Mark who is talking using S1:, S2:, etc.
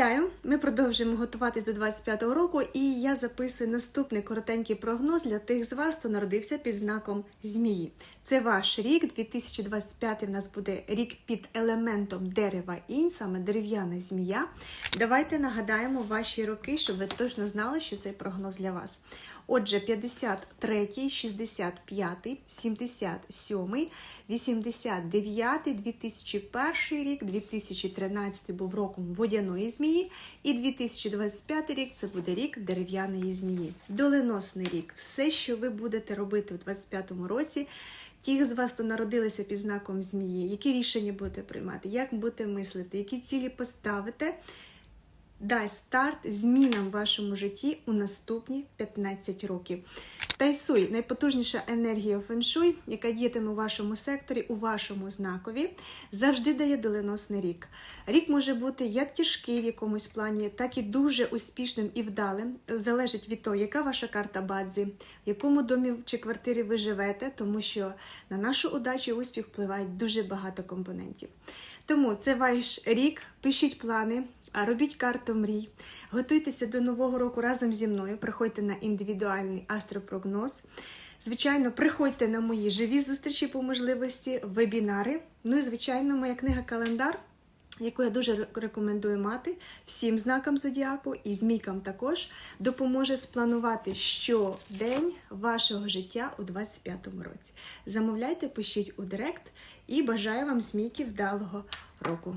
S1: Вітаю! Ми продовжуємо готуватись до 25-го року, і я записую наступний коротенький прогноз для тих з вас, хто народився під знаком змії. Це ваш рік, 2025 в нас буде рік під елементом дерева інь, саме дерев'яна змія. Давайте нагадаємо ваші роки, щоб ви точно знали, що цей прогноз для вас. Отже, 53, 65, 77, 89, 2001 рік, 2013 був роком водяної змії, і 2025 рік це буде рік дерев'яної змії. Доленосний рік. Все, що ви будете робити у 2025 році. Ті з вас, хто народилися під знаком змії, які рішення будете приймати, як будете мислити, які цілі поставите, дасть старт змінам в вашому житті у наступні 15 років. Тайсуй найпотужніша енергія феншуй, яка діятиме у вашому секторі, у вашому знакові, завжди дає доленосний рік. Рік може бути як тяжкий в якомусь плані, так і дуже успішним і вдалим. Залежить від того, яка ваша карта бадзі, в якому домі чи квартирі ви живете, тому що на нашу удачу і успіх впливають дуже багато компонентів. Тому це ваш рік, пишіть плани. Робіть карту мрій, готуйтеся до нового року разом зі мною. Приходьте на індивідуальний астропрогноз. Звичайно, приходьте на мої живі зустрічі по можливості, вебінари. Ну і звичайно, моя книга Календар, яку я дуже рекомендую мати всім знакам зодіаку і змійкам також допоможе спланувати щодень вашого життя у 25-му році. Замовляйте, пишіть у директ і бажаю вам змійки вдалого року.